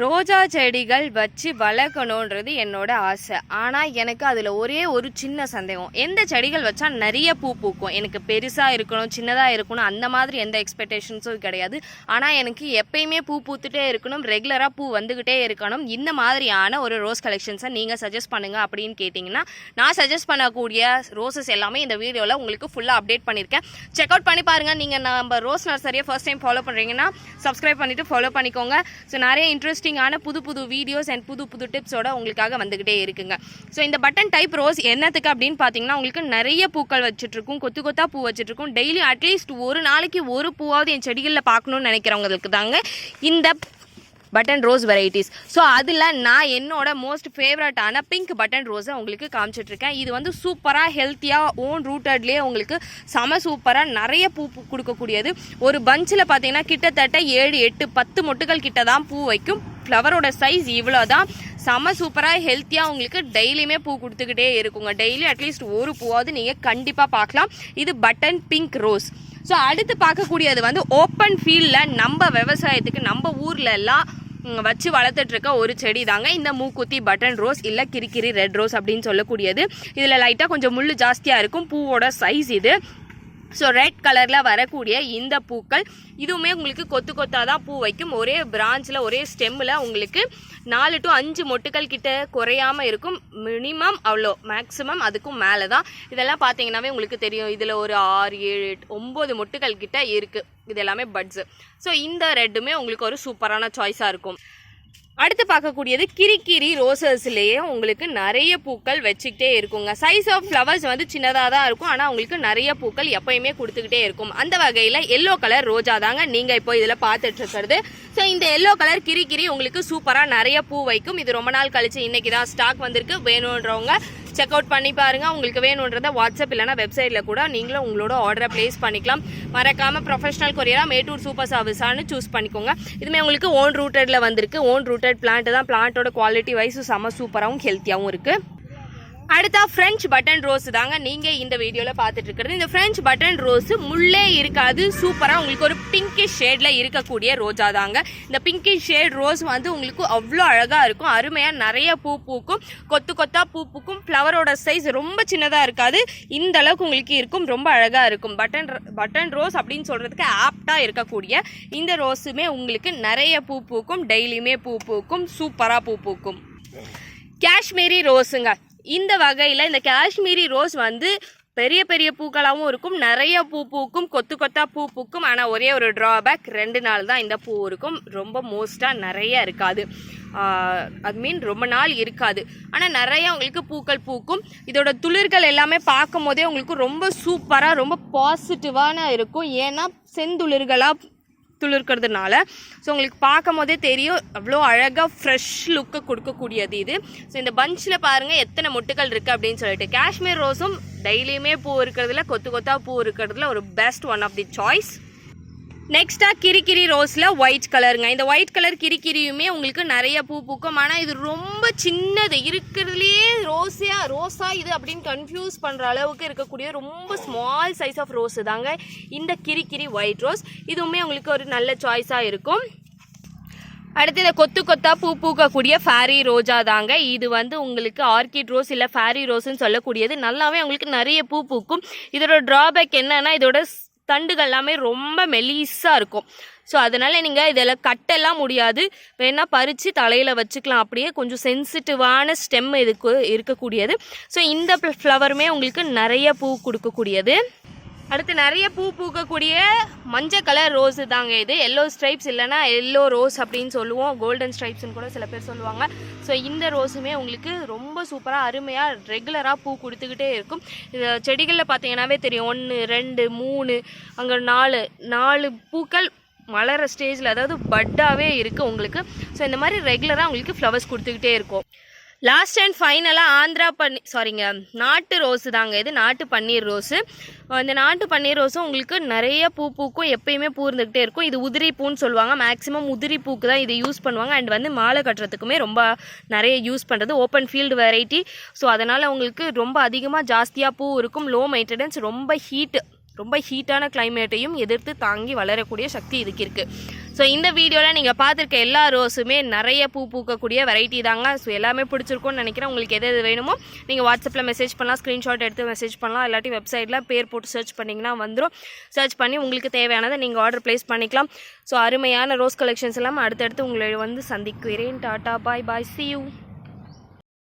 ரோஜா செடிகள் வச்சு வளர்க்கணுன்றது என்னோட ஆசை. ஆனால் எனக்கு அதில் ஒரே ஒரு சின்ன சந்தேகம். எந்த செடிகள் வச்சா நிறைய பூ பூக்கும்? எனக்கு பெருசாக இருக்கணும் சின்னதாக இருக்கணும் அந்த மாதிரி எந்த எக்ஸ்பெக்டேஷன்ஸும் கிடையாது. ஆனால் எனக்கு எப்பயுமே பூ பூத்துட்டே இருக்கணும் ரெகுலராக பூ வந்துக்கிட்டே இருக்கணும். இந்த மாதிரியான ஒரு ரோஸ் கலெக்ஷன்ஸை நீங்கள் சஜஸ்ட் பண்ணுங்கள் அப்படின்னு கேட்டிங்கன்னா நான் சஜஸ்ட் பண்ணக்கூடிய ரோசஸ் எல்லாமே இந்த வீடியோவில் உங்களுக்கு ஃபுல்லாக அப்டேட் பண்ணியிருக்கேன் செக் அவுட் பண்ணி பாருங்கள் நீங்கள் நம்ம ரோஸ் நர்சரியை ஃபர்ஸ்ட் டைம் ஃபாலோ பண்ணுறீங்கன்னா சப்ஸ்கிரைப் பண்ணிவிட்டு ஃபாலோ பண்ணிக்கோங்க. ஸோ நிறைய இன்ட்ரெஸ்ட் இன்ட்ரெஸ்டிங்கான புது புது வீடியோஸ் அண்ட் புது புது டிப்ஸோட உங்களுக்காக வந்துக்கிட்டே இருக்குங்க. ஸோ இந்த பட்டன் டைப் ரோஸ் என்னத்துக்கு அப்படின்னு பார்த்தீங்கன்னா உங்களுக்கு நிறைய பூக்கள் வச்சுட்ருக்கும் கொத்து கொத்தா பூ வச்சுட்ருக்கும் டெய்லி அட்லீஸ்ட் ஒரு நாளைக்கு ஒரு பூவாவது என் செடிகளில் பார்க்கணும்னு நினைக்கிறவங்களுக்கு தாங்க இந்த பட்டன் ரோஸ் வெரைட்டிஸ் ஸோ அதில் நான் என்னோட மோஸ்ட் ஃபேவரட்டான பிங்க் பட்டன் ரோஸை உங்களுக்கு காமிச்சிட்ருக்கேன் இது வந்து சூப்பராக ஹெல்த்தியாக ஓன் ரூட்டட்லேயே உங்களுக்கு செம சூப்பராக நிறைய பூ பூ கொடுக்கக்கூடியது. ஒரு பஞ்சில் பார்த்தீங்கன்னா கிட்டத்தட்ட ஏழு எட்டு பத்து மொட்டுகள் கிட்ட தான் பூ வைக்கும். ஃப்ளவரோட சைஸ் இவ்வளோ தான் செம சூப்பராக ஹெல்த்தியாக உங்களுக்கு டெய்லியுமே பூ கொடுத்துக்கிட்டே இருக்குங்க. டெய்லி அட்லீஸ்ட் ஒரு பூவாவது நீங்கள் கண்டிப்பாக பார்க்கலாம் இது பட்டன் பிங்க் ரோஸ் ஸோ அடுத்து பார்க்கக்கூடியது வந்து ஓப்பன் ஃபீல்டில் நம்ம விவசாயத்துக்கு நம்ம ஊரில் எல்லாம் வச்சு வளர்த்துட்டு இருக்க ஒரு செடி தாங்க இந்த மூக்குத்தி பட்டன் ரோஸ் இல்லை கிரிக்கிரி ரெட் ரோஸ் அப்படின்னு சொல்லக்கூடியது. இதில் லைட்டாக கொஞ்சம் முள் ஜாஸ்தியாக இருக்கும். பூவோட சைஸ் இது. ஸோ ரெட் கலரில் வரக்கூடிய இந்த பூக்கள் இதுவுமே உங்களுக்கு கொத்து கொத்தாக தான் பூ வைக்கும். ஒரே பிரான்ச்சில் ஒரே ஸ்டெம்மில் உங்களுக்கு நாலு டு அஞ்சு மொட்டுக்கள் கிட்ட குறையாம இருக்கும். மினிமம் அவ்வளோ மேக்ஸிமம் அதுக்கும் மேலே தான். இதெல்லாம் பார்த்தீங்கன்னாவே உங்களுக்கு தெரியும். இதில் ஒரு ஆறு ஏழு எட்டு, ஒம்பது மொட்டுக்கள் கிட்ட இருக்குது இது எல்லாமே பட்ஸு ஸோ இந்த ரெட்டுமே உங்களுக்கு ஒரு சூப்பரான சாய்ஸாக இருக்கும். அடுத்து பார்க்கக்கூடியது கிரிக்கிரி ரோசஸ்லேயே உங்களுக்கு நிறைய பூக்கள் வச்சுக்கிட்டே இருக்குங்க. சைஸ் ஆஃப் ஃப்ளவர்ஸ் வந்து சின்னதாக தான் இருக்கும். ஆனால் உங்களுக்கு நிறைய பூக்கள் எப்பயுமே கொடுத்துக்கிட்டே இருக்கும். அந்த வகையில் எல்லோ கலர் ரோஜா தாங்க நீங்கள் இப்போ இதில் பார்த்துட்டு இருக்கிறது ஸோ இந்த எல்லோ கலர் கிரிக்கிரி உங்களுக்கு சூப்பராக நிறைய பூ வைக்கும். இது ரொம்ப நாள் கழிச்சு இன்னைக்கு தான் ஸ்டாக் வந்திருக்கு. வேணுன்றவங்க செக் அவுட் பண்ணி பாருங்க. உங்களுக்கு வேணுன்றத வாட்ஸ்அப் இல்லைனா வெப்சைட்டில் கூட நீங்களும் உங்களோட ஆர்டரை ப்ளேஸ் பண்ணிக்கலாம். மறக்காம ப்ரொஃபஷனல் கொரியரா மேட்டூர் சூப்பர் சர்வீஸானு சூஸ் பண்ணிக்கோங்க. இதுமே உங்களுக்கு ஓன் ரூட்டடில் வந்திருக்கு. ஓன் ரூட்டட் பிளான்ட் தான். பிளான்ட்டோட குவாலிட்டி வைஸும் செம சூப்பராகவும் ஹெல்த்தியாகவும் இருக்குது அடுத்தா ஃப்ரெஞ்ச் பட்டன் ரோஸ் தாங்க நீங்கள் இந்த வீடியோவில் பார்த்துட்டு இருக்கிறது. இந்த ஃப்ரெஞ்ச் பட்டன் ரோஸ் முள்ளே இருக்காது சூப்பராக உங்களுக்கு ஒரு பிங்கிஷ் ஷேடில் இருக்கக்கூடிய ரோஜா தாங்க. இந்த பிங்கிஷ் ஷேட் ரோஸ் வந்து உங்களுக்கு அவ்வளோ அழகாக இருக்கும். அருமையாக நிறைய பூ பூக்கும். கொத்து கொத்தா பூ பூக்கும். ஃப்ளவரோட சைஸ் ரொம்ப சின்னதாக இருக்காது. இந்த அளவுக்கு உங்களுக்கு இருக்கும். ரொம்ப அழகாக இருக்கும். பட்டன் பட்டன் ரோஸ் அப்படின்னு சொல்கிறதுக்கு ஆப்டாக இருக்கக்கூடிய இந்த ரோஸுமே உங்களுக்கு நிறைய பூ பூக்கும். டெய்லியுமே பூ பூக்கும். சூப்பராக பூ பூக்கும். காஷ்மீரி ரோஸுங்க இந்த வகையில் இந்த காஷ்மீரி ரோஸ் வந்து பெரிய பெரிய பூக்களாகவும் இருக்கும். நிறைய பூ பூக்கும். கொத்து கொத்தா பூ பூக்கும். ஆனால் ஒரே ஒரு ட்ராபேக் ரெண்டு நாள் தான் இந்த பூ இருக்கும். ரொம்ப மோஸ்ட்டாக நிறைய இருக்காது. அது மீன் ரொம்ப நாள் இருக்காது. ஆனால் நிறைய உங்களுக்கு பூக்கள் பூக்கும். இதோட துளிர்கள் எல்லாமே பார்க்கும் போதே உங்களுக்கு ரொம்ப சூப்பராக ரொம்ப பாசிட்டிவான இருக்கும். ஏன்னா செந்துளிர்களாக துளிர்க்கிறதுனால ஸோ உங்களுக்கு பார்க்கும் போதே தெரியும் அவ்வளோ அழகாக ஃப்ரெஷ் லுக்கை கொடுக்கக்கூடியது இது. ஸோ இந்த பஞ்சில் பாருங்கள் எத்தனை முட்டுகள் இருக்குது அப்படின்னு சொல்லிட்டு. காஷ்மீர் ரோஸும் டெய்லியுமே பூ இருக்கிறதுல கொத்து கொத்தாக பூ இருக்கிறதுல ஒரு best one of the choice நெக்ஸ்ட்டாக கிரிக்கிரி ரோஸில் ஒயிட் கலருங்க இந்த ஒயிட் கலர் கிரிக்கிரியுமே உங்களுக்கு நிறைய பூ பூக்கும். ஆனால் இது ரொம்ப சின்னது. இருக்கிறதுலையே ரோஸியா ரோஸா இது அப்படின்னு கன்ஃபியூஸ் பண்ணுற அளவுக்கு இருக்கக்கூடிய ரொம்ப ஸ்மால் சைஸ் ஆஃப் ரோஸ் தாங்க. இந்த கிரிக்கிரி ஒயிட் ரோஸ் இதுவுமே உங்களுக்கு ஒரு நல்ல சாய்ஸாக இருக்கும். அடுத்து இந்த கொத்து கொத்தா பூ பூக்கக்கூடிய ஃபேரி ரோஜா தாங்க. இது வந்து உங்களுக்கு ஆர்கிட் ரோஸ் இல்லை ஃபேரி ரோஸ்ன்னு சொல்லக்கூடியது. நல்லாவே உங்களுக்கு நிறைய பூ பூக்கும். இதோட ட்ராபேக் என்னன்னா இதோட தண்டுகள் எல்லாமே ரொம்ப மெலிசாக இருக்கும். ஸோ அதனால் நீங்கள் இதெல்லாம் கட்டெல்லாம் முடியாது. வேணால் பறித்து தலையில் வச்சுக்கலாம். அப்படியே கொஞ்சம் சென்சிட்டிவான ஸ்டெம் இதுக்கு இருக்கக்கூடியது. ஸோ இந்த ஃப்ளவருமே உங்களுக்கு நிறைய பூ கொடுக்கக்கூடியது. அடுத்து நிறைய பூ பூக்கக்கூடிய மஞ்சள் கலர் ரோஸ் தாங்க இது. எல்லோ ஸ்ட்ரைப்ஸ் இல்லைன்னா எல்லோ ரோஸ் அப்படின்னு சொல்லுவோம். கோல்டன் ஸ்ட்ரைப்ஸ்னு கூட சில பேர் சொல்லுவாங்க. ஸோ இந்த ரோஸுமே உங்களுக்கு ரொம்ப சூப்பராக அருமையாக ரெகுலராக பூ கொடுத்துக்கிட்டே இருக்கும். இது செடிகளில் பார்த்தீங்கன்னாவே தெரியும். ஒன்று ரெண்டு மூணு அங்கே நாலு நாலு பூக்கள் மலர ஸ்டேஜில் அதாவது பட்டாகவே இருக்குது உங்களுக்கு. ஸோ இந்த மாதிரி ரெகுலராக உங்களுக்கு ஃப்ளவர்ஸ் கொடுத்துக்கிட்டே இருக்கும். லாஸ்ட் அண்ட் ஃபைனலாக ஆந்திரா பன்னி சாரிங்க நாட்டு ரோஸு தாங்க. இது நாட்டு பன்னீர் ரோஸு. இந்த நாட்டு பன்னீர் ரோஸும் உங்களுக்கு நிறைய பூ பூக்கும் எப்பயுமே பூ இருந்துக்கிட்டே இருக்கும். இது உதிரி பூன்னு சொல்லுவாங்க. மேக்ஸிமம் உதிரி பூக்கு தான் இதை யூஸ் பண்ணுவாங்க. அண்ட் வந்து மாலை கட்டுறதுக்குமே ரொம்ப நிறைய யூஸ் பண்ணுறது ஓப்பன் ஃபீல்டு வெரைட்டி ஸோ அதனால் உங்களுக்கு ரொம்ப அதிகமாக ஜாஸ்தியாக பூ இருக்கும். லோ மெயின்டெனன்ஸ் ரொம்ப ஹீட்டு ரொம்ப ஹீட்டான கிளைமேட்டையும் எதிர்த்து தாங்கி வளரக்கூடிய சக்தி இதுக்கு இருக்குது ஸோ இந்த வீடியோவில் நீங்கள் பார்த்துருக்க எல்லா ரோஸுமே நிறைய பூ பூக்கக்கூடிய வெரைட்டி தாங்க. ஸோ எல்லாமே பிடிச்சிருக்கும்னு நினைக்கிறேன். உங்களுக்கு எது எது வேணுமோ நீங்கள் வாட்ஸ்அப்பில் மெசேஜ் பண்ணலாம். ஸ்க்ரீன்ஷாட் எடுத்து மெசேஜ் பண்ணலாம். இல்லாட்டி வெப்சைட்டில் பேர் போட்டு சர்ச் பண்ணிங்கன்னா வந்துடும் சர்ச் பண்ணி உங்களுக்கு தேவையானதை நீங்கள் ஆர்டர் ப்ளேஸ் பண்ணிக்கலாம். ஸோ அருமையான ரோஸ் கலெக்ஷன்ஸ் எல்லாம் அடுத்தடுத்து உங்களை வந்து சந்திக்கிறேன். Tata bye bye see you